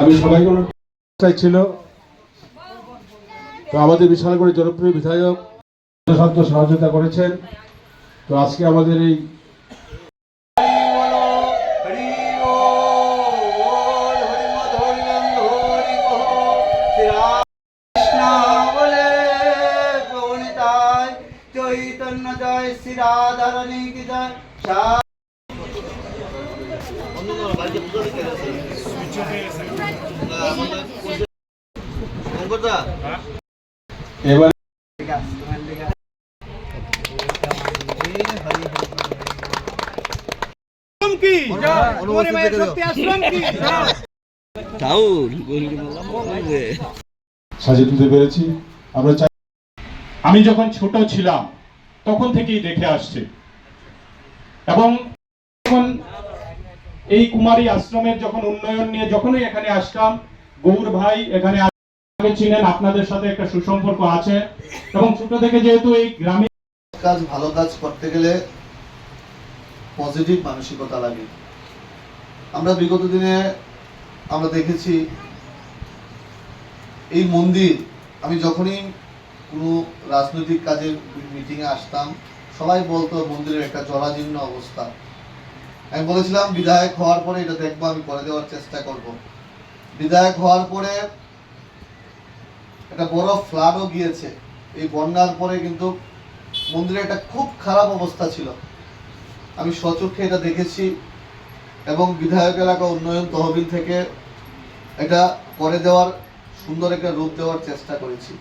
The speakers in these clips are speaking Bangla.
আমি সবাইকে চাইছিল। তো আমাদের বিশাল করে জনপ্রিয় বিধায়ক সাধ্য সহযোগিতা করেছেন। তো আজকে আমাদের এই চৈতন্য জয় শ্রী রাধারণী জয় এবার সাজিয়ে তুলতে পেরেছি। আমরা আমি যখন ছোট ছিলাম তখন থেকেই দেখে আসছি। এবং যখন এই কুমারী আশ্রমের যখন উন্নয়ন নিয়ে যখনই এখানে আসতাম গৌর ভাই এখানে ছিলেন, আপনাদের সাথে একটা সুসম্পর্ক আছে। এবং ছোট থেকে যেহেতু এই গ্রামে কাজ ভালো কাজ করতে গেলে পজিটিভ মানসিকতা লাগে। আমরা বিগত দিনে আমরা দেখেছি, এই মন্দির, আমি যখনই কোনো রাজনৈতিক কাজের মিটিংয়ে আসতাম, সবাই বলতো মন্দিরের একটা জরাজীর্ণ অবস্থা। আমি বলেছিলাম, বিধায়ক হওয়ার পরে এটা দেখব, আমি করে দেওয়ার চেষ্টা করব। বিধায়ক হওয়ার পরে একটা বড় ফ্লাডও গিয়েছে। এই বন্যার পরে কিন্তু মন্দিরের একটা খুব খারাপ অবস্থা ছিল। আমি সচক্ষে এটা দেখেছি এবং বিধায়ক এলাকা উন্নয়ন তহবিল থেকে এটা করে দেওয়ার, সুন্দর একটা রূপ দেওয়ার চেষ্টা করেছি।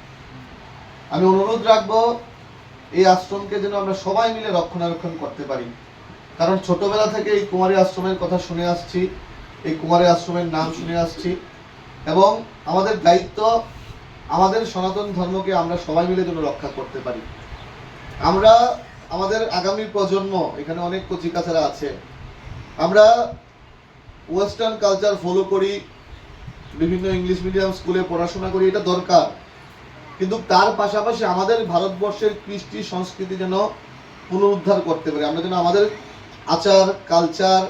আমি অনুরোধ রাখব, এই আশ্রমকে যেন আমরা সবাই মিলে রক্ষণাবেক্ষণ করতে পারি। কারণ ছোটবেলা থেকে এই কুমারী আশ্রমের কথা শুনে আসছি, এই কুমারী আশ্রমের নাম শুনে আসছি এবং আমাদের দায়িত্ব আমাদের সনাতন ধর্মকে আমরা সবাই মিলে যেন রক্ষা করতে পারি। আমরা আমাদের আগামী প্রজন্ম, এখানে অনেক কচিকাচারা আছে, আমরা ওয়েস্টার্ন কালচার ফলো করি, বিভিন্ন ইংলিশ মিডিয়াম স্কুলে পড়াশোনা করি, এটা দরকার। কিন্তু তার পাশাপাশি আমাদের ভারতবর্ষের কৃষ্টি সংস্কৃতি যেন পুনরুদ্ধার করতে পারি। আমরা যেন আমাদের আচার, কালচার,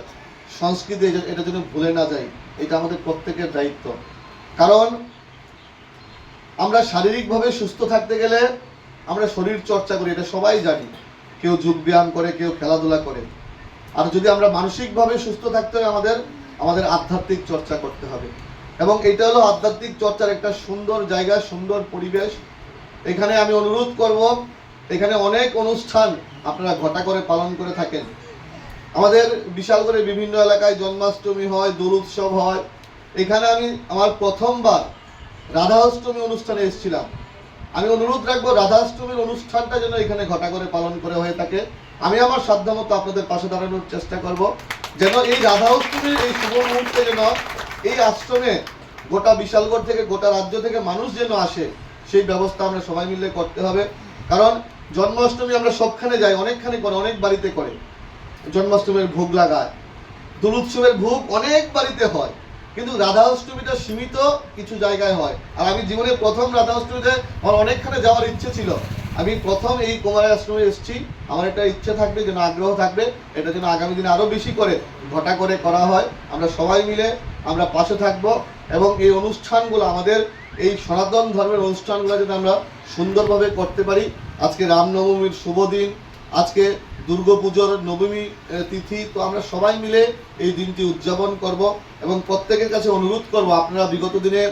সংস্কৃতি, এটা যেন ভুলে না যাই, এটা আমাদের প্রত্যেকের দায়িত্ব। কারণ আমরা শারীরিকভাবে সুস্থ থাকতে গেলে আমরা শরীর চর্চা করি, এটা সবাই জানি। কেউ যোগ ব্যায়াম করে, কেউ খেলাধুলা করে। আর যদি আমরা মানসিকভাবে সুস্থ থাকতে হয় আমাদের আমাদের আধ্যাত্মিক চর্চা করতে হবে। এবং এটা হলো আধ্যাত্মিক চর্চার একটা সুন্দর জায়গা, সুন্দর পরিবেশ। এখানে আমি অনুরোধ করব, এখানে অনেক অনুষ্ঠান আপনারা ঘটা করে পালন করে থাকেন। আমাদের বিশাল করে বিভিন্ন এলাকায় জন্মাষ্টমী হয়, দোল উৎসব হয়। এখানে আমি আমার প্রথমবার রাধাষ্টমী অনুষ্ঠানে এসেছিলাম। আমি অনুরোধ রাখব, রাধাষ্টমীর অনুষ্ঠানটা যেন এখানে ঘটা করে পালন করে হয়ে থাকে। আমি আমার সাধ্যমতো আপনাদের পাশে দাঁড়ানোর চেষ্টা করব। যেন এই রাধাষ্টমীর এই শুভ মুহূর্তে যেন এই আশ্রমে গোটা বিশালগড় থেকে গোটা রাজ্য থেকে মানুষ যেন আসে, সেই ব্যবস্থা আমরা সবাই মিলে করতে হবে। কারণ জন্মাষ্টমী আমরা সবখানে যাই, অনেকখানে করে, অনেক বাড়িতে করে। জন্মাষ্টমীর ভোগ লাগায়। দোল উৎসবের ভোগ অনেক বাড়িতে হয়। কিন্তু রাধা অষ্টমীটা সীমিত কিছু জায়গায় হয়। আর আমি জীবনে প্রথম রাধা অষ্টমীতে আমার অনেকখানে যাওয়ার ইচ্ছে ছিল। আমি প্রথম এই কুমার আশ্রমে এসেছি। আমার একটা ইচ্ছে থাকবে, যেন আগ্রহ থাকবে। এটা যেন আগামী দিনে আরও বেশি করে, ঘটা করে করা হয়। আমরা সবাই মিলে আমরা পাশে থাকব এবং এই অনুষ্ঠানগুলো, আমাদের এই সনাতন ধর্মের অনুষ্ঠানগুলো যাতে আমরা সুন্দরভাবে করতে পারি। আজকে রামনবমীর শুভ দিন। আজকে দুর্গাপুজোর নবমী তিথি, তো আমরা সবাই মিলে এই দিনটি উদযাপন করব এবং প্রত্যেকের কাছে অনুরোধ করব, আপনারা বিগত দিনে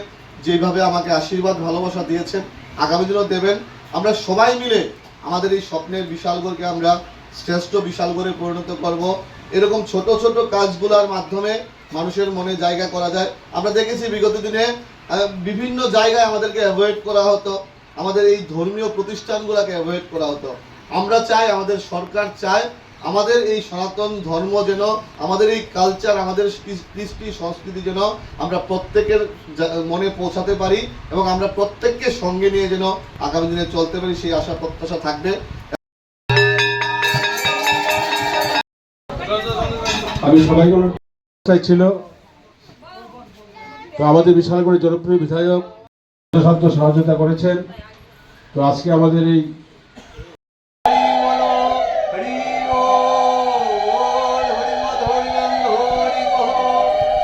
যেভাবে আমাকে আশীর্বাদ, ভালোবাসা দিয়েছেন, আগামী দিনও দেবেন। আমরা সবাই মিলে আমাদের এই স্বপ্নের বিশালগড়কে আমরা শ্রেষ্ঠ বিশালগড়ে পরিণত করব। এরকম ছোট ছোট কাজগুলোর মাধ্যমে মানুষের মনে জায়গা করা যায়। আমরা দেখেছি বিগত দিনে বিভিন্ন জায়গায় আমাদেরকে অ্যাভয়েড করা হতো। আমাদের এই ধর্মীয় প্রতিষ্ঠানগুলোকে অ্যাভয়েড করা হতো। আমরা চাই, আমাদের সরকার চায়, আমাদের এই সনাতন ধর্ম যেন, আমাদের এই কালচার আমাদের কৃষ্টি সংস্কৃতি যেন আমরা প্রত্যেকের মনে পৌঁছাতে পারি এবং আমরা প্রত্যেককে সঙ্গে নিয়ে যেন আগামী দিনে চলতে পারি, সেই আশা প্রত্যাশা থাকবে। আমি অনুরোধ চাইছিল। তো আমাদের বিশাল করে জনপ্রিয় বিধায়ক সহযোগিতা করেছেন। তো আজকে আমাদের এই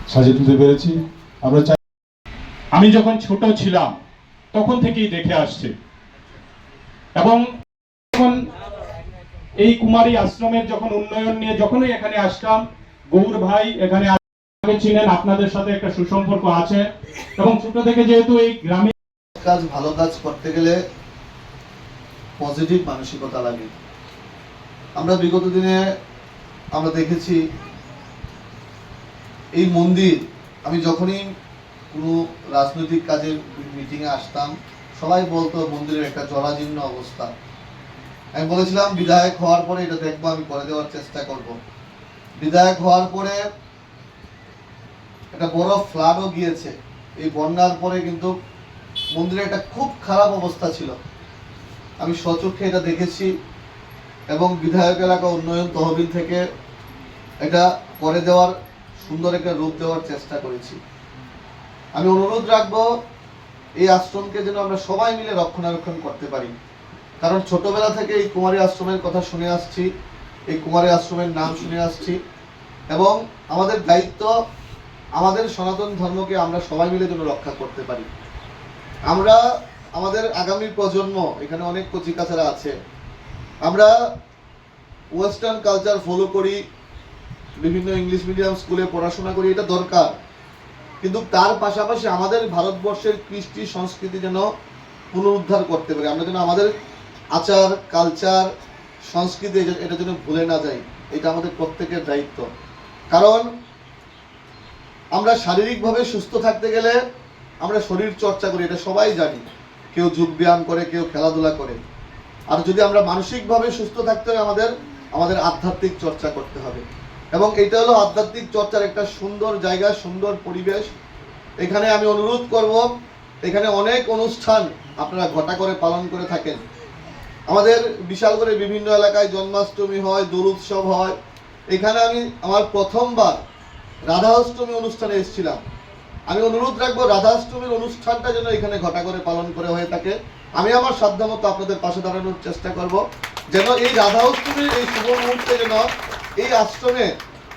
সাজিয়ে তুলতে পেরেছি। আমরা চাই আমি যখন ছোট ছিলাম তখন থেকেই দেখে আসছে। এবং যখন এই কুমারী আশ্রমের যখন উন্নয়ন নিয়ে যখনই এখানে আসতাম গৌর ভাই এখানে আগে ছিলেন আপনাদের সাথে একটা সুসম্পর্ক আছে। এবং ছোট থেকে যেহেতু এই গ্রামে কাজ ভালো কাজ করতে গেলে পজিটিভ মানসিকতা লাগে। আমরা বিগত দিনে আমরা দেখেছি এই মন্দির, আমি যখনই কোনো রাজনৈতিক কাজের মিটিংয়ে আসতাম, সবাই বলতো মন্দিরের একটা জরাজীর্ণ অবস্থা। আমি বলেছিলাম, বিধায়ক হওয়ার পরে এটা দেখব, আমি করে দেওয়ার চেষ্টা করব। বিধায়ক হওয়ার পরে একটা বড় ফ্লাডও গিয়েছে। এই বন্যার পরে কিন্তু মন্দিরের একটা খুব খারাপ অবস্থা ছিল। আমি সচক্ষে এটা দেখেছি এবং বিধায়ক এলাকা উন্নয়ন তহবিল থেকে এটা করে দেওয়ার, সুন্দর একটা রূপ দেওয়ার চেষ্টা করেছি। আমি অনুরোধ রাখব, এই আশ্রমকে যেন আমরা সবাই মিলে রক্ষণাবেক্ষণ করতে পারি। কারণ ছোটবেলা থেকে এই কুমারী আশ্রমের কথা শুনে আসছি, এই কুমারী আশ্রমের নাম শুনে আসছি এবং আমাদের দায়িত্ব, আমাদের সনাতন ধর্মকে আমরা সবাই মিলে যেন রক্ষা করতে পারি। আমরা, আমাদের আগামী প্রজন্ম, এখানে অনেক কচিকাচারা আছে, আমরা ওয়েস্টার্ন কালচার ফলো করি বিভিন্ন ইংলিশ মিডিয়াম স্কুলে পড়াশোনা করি, এটা দরকার। কিন্তু তার পাশাপাশি আমাদের ভারতবর্ষের কৃষ্টি সংস্কৃতি যেন পুনরুদ্ধার করতে পারি। আমরা যেন আমাদের আচার, কালচার, সংস্কৃতি এটা- যেন ভুলে না যাই। এটা আমাদের প্রত্যেকের দায়িত্ব। কারণ আমরা শারীরিকভাবে সুস্থ থাকতে গেলে আমরা শরীর চর্চা করি, এটা সবাই জানি। কেউ যোগ ব্যায়াম করে, কেউ খেলাধুলা করে। আর যদি আমরা মানসিকভাবে সুস্থ থাকতে হয়, আমাদের আমাদের আধ্যাত্মিক চর্চা করতে হবে। এবং এটা হলো আধ্যাত্মিক চর্চার একটা সুন্দর জায়গা, সুন্দর পরিবেশ। এখানে আমি অনুরোধ করব, এখানে অনেক অনুষ্ঠান আপনারা ঘটা করে পালন করে থাকেন। আমাদের বিশাল করে বিভিন্ন এলাকায় জন্মাষ্টমী হয়, দোল উৎসব হয়। এখানে আমি আমার প্রথমবার রাধাষ্টমী অনুষ্ঠানে এসেছিলাম। আমি অনুরোধ রাখব, রাধাষ্টমীর অনুষ্ঠানটা যেন এখানে ঘটা করে পালন করে হয়ে থাকে। আমি আমার সাধ্যমতো আপনাদের পাশে দাঁড়ানোর চেষ্টা করব। যেন এই রাধাষ্টমীর এই শুভ মুহূর্তে যেন এই আশ্রমে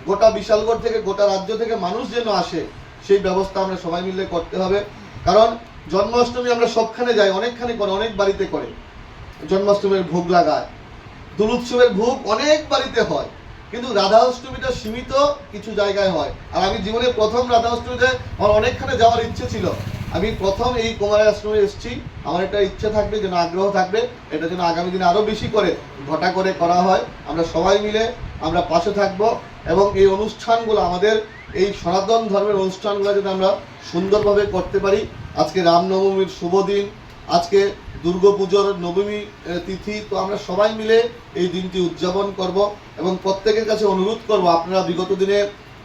গোটা বিশালগড় থেকে, গোটা রাজ্য থেকে মানুষ যেন আসে, সেই ব্যবস্থা আমরা সবাই মিলে করতে হবে। কারণ জন্মাষ্টমী আমরা সবখানে যাই, অনেকখানে করে, অনেক বাড়িতে করে। জন্মাষ্টমীর ভোগ লাগায়। দোল উৎসবের ভোগ অনেক বাড়িতে হয়, কিন্তু রাধা অষ্টমীটা সীমিত কিছু জায়গায় হয়। আর আমি জীবনে প্রথম রাধা অষ্টমীতে আমার অনেকখানে যাওয়ার ইচ্ছে ছিল। আমি প্রথম এই কুমার আশ্রমে এসেছি। আমার একটা ইচ্ছে থাকবে, যেন আগ্রহ থাকবে, এটা যেন আগামী দিনে আরও বেশি করে, ঘটা করে করা হয়। আমরা সবাই মিলে আমরা পাশে থাকব এবং এই অনুষ্ঠানগুলো, আমাদের এই সনাতন ধর্মের অনুষ্ঠানগুলো যেন আমরা সুন্দরভাবে করতে পারি। আজকে রামনবমীর শুভ দিন, আজকে দুর্গাপুজোর নবমী তিথি, তো আমরা সবাই মিলে এই দিনটি উদযাপন করব এবং প্রত্যেকের কাছে অনুরোধ করব, আপনারা বিগত দিনে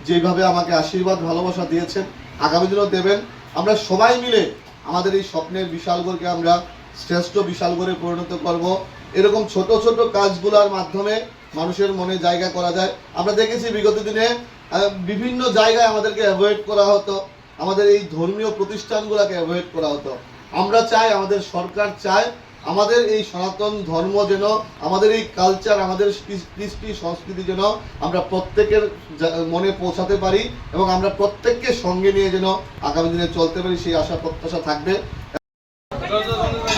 যেভাবে আমাকে আশীর্বাদ, ভালোবাসা দিয়েছেন, আগামী দিনও দেবেন। আমরা সবাই মিলে আমাদের এই স্বপ্নের বিশালগড়কে আমরা শ্রেষ্ঠ বিশালগড়ে পরিণত করব। এরকম ছোট ছোট কাজগুলোর মাধ্যমে মানুষের মনে জায়গা করা যায়। আমরা দেখেছি বিগত দিনে বিভিন্ন জায়গায় আমাদেরকে অ্যাভয়েড করা হতো। আমাদের এই ধর্মীয় প্রতিষ্ঠানগুলোকে অ্যাভয়েড করা হতো। আমরা চাই আমাদের সরকার চায় আমাদের এই সনাতন ধর্ম যেন, আমাদের এই কালচার আমাদের কৃষ্টি সংস্কৃতি যেন আমরা প্রত্যেকের মনে পৌঁছাতে পারি এবং আমরা প্রত্যেককে সঙ্গে নিয়ে যেন আগামী দিনে চলতে পারি, সেই আশা, প্রত্যাশা থাকবে।